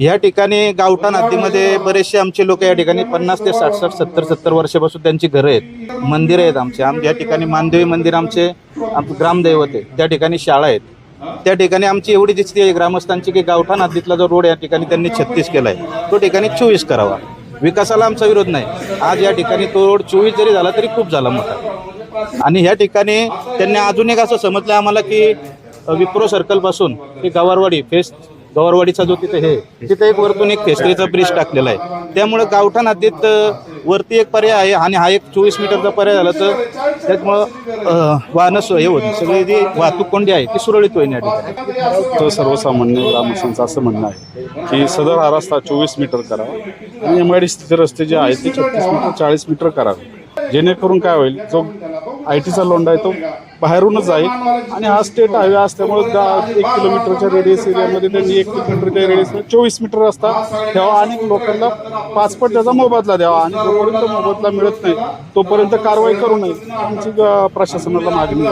या ठिकाणी गावठाण हद्दीमध्ये बरेचसे आमचे लोक या ठिकाणी पन्नास ते साठ साठ सत्तर सत्तर वर्षापासून त्यांची घरं आहेत. मंदिर आहेत आमचे. आम या ठिकाणी मानदेवी मंदिर आमचे ग्रामदैवत आहे त्या ठिकाणी शाळा आहेत. त्या ठिकाणी आमची एवढी दिसती आहे ग्रामस्थांची की गावठाण हद्दीतला जो रोड या ठिकाणी त्यांनी छत्तीस केला आहे तो ठिकाणी चोवीस करावा. विकासाला आमचा विरोध नाही. आज या ठिकाणी तो रोड चोवीस जरी झाला तरी खूप झाला मोठा. आणि ह्या ठिकाणी त्यांनी अजून एक असं समजलं आम्हाला की विप्रो सर्कलपासून ते गवारवाडी फेस गवारवाडीचा जो तिथे हे तिथे एक वरतून एक फेस्ट्रीचा ब्रिज टाकलेला आहे. त्यामुळं गावठाण हद्दीत वरती एक पर्याय आहे आणि हा एक चोवीस मीटरचा पर्याय झाला तर त्यामुळं अ, वाहनं हे होती सगळी जी वाहतूक कोंडी आहे ती सुरळीत होईल या ठिकाणी. तर सर्वसामान्य ग्रामस्थांचं असं म्हणणं आहे की सदर हा रस्ता चोवीस मीटर करावा आणि एम आय डी रस्ते जे आहेत ते छत्तीस मीटर चाळीस मीटर करावे. जेणेकरून काय होईल जो आय टीचा लोंडा आहे तो बाहेरूनच आहे. आणि हा स्टेट हायवे असल्यामुळे दहा एक किलोमीटरच्या रेडियस एरियामध्ये त्यांनी एक किलोमीटरच्या रेडियसमध्ये चोवीस मीटर रस्ता ठेवा आणि लोकांना पाचपट त्याचा मोबदला द्यावा. आणि जोपर्यंत मोबदला मिळत नाही. तोपर्यंत कारवाई करू नये. आमची प्रशासनाला मागणी